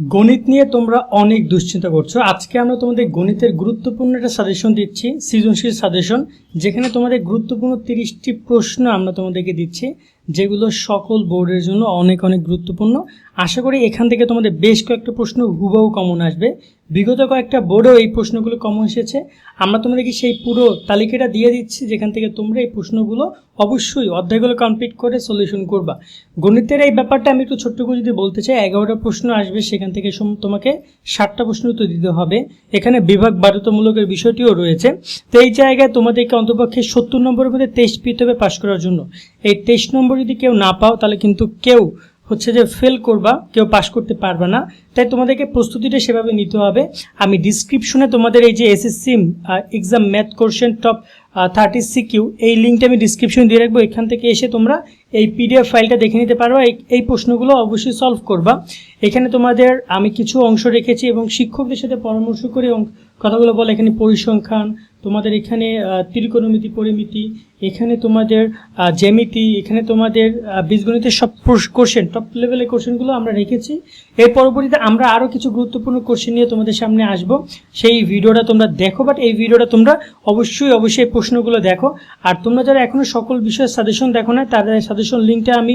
গণিত নিয়ে তোমরা অনেক দুশ্চিন্তা করছ। আজকে আমরা তোমাদের গণিতের গুরুত্বপূর্ণ একটা সাজেশন দিচ্ছি, সৃজনশীল সাজেশন যেখানে তোমাদের গুরুত্বপূর্ণ তিরিশটি প্রশ্ন আমরা তোমাদেরকে দিচ্ছি। যেগুলো সকল বোর্ডের জন্য অনেক অনেক গুরুত্বপূর্ণ। আশা করি এখান থেকে তোমাদের বেশ কয়েকটা প্রশ্ন হুবহু কমন আসবে। বিগত কয়েকটা বোর্ডেও এই প্রশ্নগুলো কমন এসেছে। আমরা তোমাদেরকে সেই পুরো তালিকাটা দিয়ে দিচ্ছি, যেখান থেকে তোমরা এই প্রশ্নগুলো অবশ্যই অধ্যায়গুলো কমপ্লিট করে সলিউশন করবা। গণিতের এই ব্যাপারটা আমি একটু ছোট্ট করে যদি বলতে চাই, এগারোটা প্রশ্ন আসবে, সেখান থেকে তোমাকে ষাটটা প্রশ্ন উত্তর দিতে হবে। এখানে বিভাগ বাধ্যতামূলকের বিষয়টিও রয়েছে। তো এই জায়গায় তোমাদেরকে অন্তপক্ষে সত্তর নম্বরের মধ্যে টেস্ট পেতে হবে পাশ করার জন্য। এই তেইশ নম্বর যদি কেউ না পাও, তাহলে কিন্তু কেউ হচ্ছে যে ফেল করবা, কেউ পাশ করতে পারবে না। তাই তোমাদেরকে প্রস্তুতিটা সেভাবে নিতে হবে। আমি ডিসক্রিপশনে তোমাদের এই যে SSC exam math question top thirty CQ এই লিঙ্কটা আমি ডিসক্রিপশন দিয়ে রাখব। এখান থেকে এসে তোমরা এই পিডিএফ ফাইলটা দেখে নিতে পারবা এই প্রশ্নগুলো অবশ্যই সলভ করবা। এখানে তোমাদের আমি কিছু অংশ রেখেছি এবং শিক্ষকদের সাথে পরামর্শ করে কথাগুলো বলে। এখানে পরিসংখ্যান তোমাদের এখানে ত্রিকোণমিতি পরিমিতি, এখানে তোমাদের জ্যামিতি, এখানে তোমাদের বীজগণিতের সব কোশ্চেন টপ লেভেলের কোশ্চেনগুলো আমরা রেখেছি। এর পরবর্তীতে আমরা আরও কিছু গুরুত্বপূর্ণ কোশ্চেন নিয়ে তোমাদের সামনে আসব। সেই ভিডিওটা তোমরা দেখো বাট এই ভিডিওটা তোমরা অবশ্যই অবশ্যই প্রশ্নগুলো দেখো। আর তোমরা যারা এখনও সকল বিষয়ের সাজেশন দেখো না, তাদের সাজেশন লিঙ্কটা আমি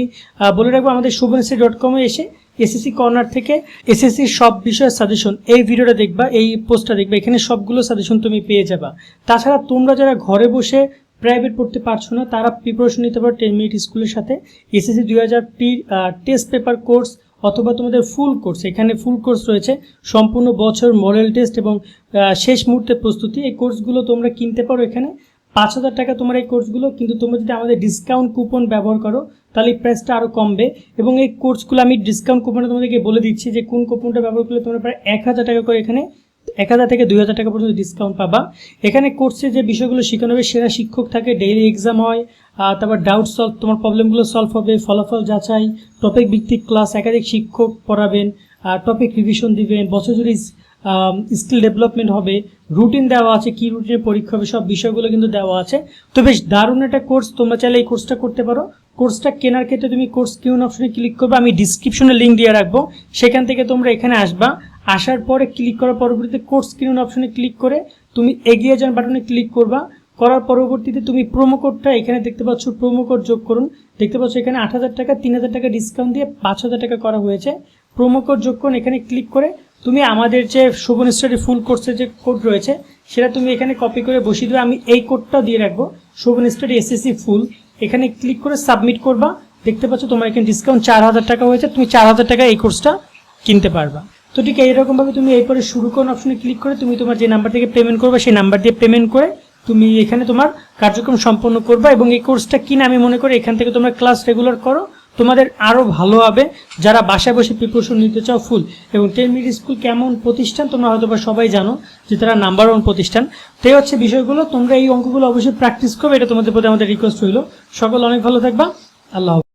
বলে রাখব আমাদের শুভনশ্রী ডট কমে এসে। এসএসসি কর্নার থেকে এসএসসি সব বিষয়ের সাজেশন এই ভিডিওটা দেখবা, এই পোস্টটা দেখবা, এখানে সবগুলো সাজেশন তুমি পেয়ে যাবা। তাছাড়া তোমরা যারা ঘরে বসে প্রাইভেট পড়তে পারছ না, তারা প্রিপারেশন নিতে পারো টেন মিনিট স্কুলের সাথে। এসএসসি দুই হাজার টেস্ট পেপার কোর্স অথবা তোমাদের ফুল কোর্স এখানে ফুল কোর্স রয়েছে। সম্পূর্ণ বছর মডেল টেস্ট এবং শেষ মুহূর্তে প্রস্তুতি। এই কোর্সগুলো তোমরা কিনতে পারো এখানে। পাঁচ হাজার টাকা তোমার এই কোর্সগুলো, কিন্তু তোমরা যদি আমাদের ডিসকাউন্ট কুপন ব্যবহার করো, তাহলে এই প্রাইসটা আরও কমবে। এবং এই কোর্সগুলো আমি ডিসকাউন্ট কুপনে তোমাদেরকে বলে দিচ্ছি যে কোন কুপনটা ব্যবহার করলে তোমরা প্রায় এক হাজার টাকা করে এখানে, এক হাজার থেকে দুই হাজার টাকা পর্যন্ত ডিসকাউন্ট পাবা। এখানে কোর্সে যে বিষয়গুলো শেখানো হবে, সেরা শিক্ষক থাকে ডেইলি এক্সাম হয় তারপর ডাউট সলভ তোমার প্রবলেমগুলো সলভ হবে, ফলাফল যাচাই টপিক ভিত্তিক ক্লাস একাধিক শিক্ষক পড়াবেন টপিক রিভিশন দিবেন, বছর জুড়ে স্কিল ডেভেলপমেন্ট হবে রুটিন দেওয়া আছে, কি রুটিনে পরীক্ষা হবে, সব বিষয়গুলো কিন্তু দেওয়া আছে। তো বেশ দারুণ একটা কোর্স তোমরা চাইলে এই কোর্সটা করতে পারো। কোর্সটা কেনার ক্ষেত্রে তুমি কোর্স কিউন অপশনে ক্লিক করবে, আমি ডিসক্রিপশনে লিঙ্ক দিয়ে রাখব। সেখান থেকে তোমরা এখানে আসবা। আসার পরে ক্লিক করার পরবর্তীতে কোর্স কিনুন অপশনে ক্লিক করে তুমি এগিয়ে যান বাটনে ক্লিক করবা। করার পরবর্তীতে তুমি প্রোমো কোডটা এখানে দেখতে পাচ্ছ প্রোমো কোড যোগ করুন। দেখতে পাচ্ছ এখানে আট হাজার টাকা, তিন হাজার টাকা ডিসকাউন্ট দিয়ে পাঁচ হাজার টাকা করা হয়েছে। প্রোমো কোড যোগ করুন, এখানে ক্লিক করে তুমি আমাদের যে শোভন স্টাডি ফুল কোর্সের যে কোড রয়েছে, সেটা তুমি এখানে কপি করে বসিয়ে দেবে। আমি এই কোডটাও দিয়ে রাখব শোভন স্টাডি এসএসসি ফুল এখানে ক্লিক করে সাবমিট করবা। দেখতে পাচ্ছ তোমার এখানে ডিসকাউন্ট চার হাজার টাকা হয়েছে। তুমি চার হাজার টাকা এই কোর্সটা কিনতে পারবা। তো ঠিক এইরকমভাবে তুমি এরপরে শুরু করুন অপশনে ক্লিক করে তুমি তোমার যে নাম্বার থেকে পেমেন্ট করবে, সেই নাম্বার দিয়ে পেমেন্ট করে তুমি এখানে তোমার কার্যক্রম সম্পন্ন করবা এবং এই কোর্সটা কিনে আমি মনে করি এখান থেকে তোমরা ক্লাস রেগুলার করো। তোমাদের আরও ভালো হবে। যারা বাসায় বসে প্রিপারেশন নিতে চাও ফুল এবং টেন মিনিট স্কুল কেমন প্রতিষ্ঠান তোমরা হয়তো বা সবাই জানো যে তারা নাম্বার ওয়ান প্রতিষ্ঠান। তাই হচ্ছে বিষয়গুলো। তোমরা এই অঙ্কগুলো অবশ্যই প্র্যাকটিস করবে। এটা তোমাদের প্রতি আমাদের রিকোয়েস্ট রইল। সকল অনেক ভালো থাকবা। আল্লাহ।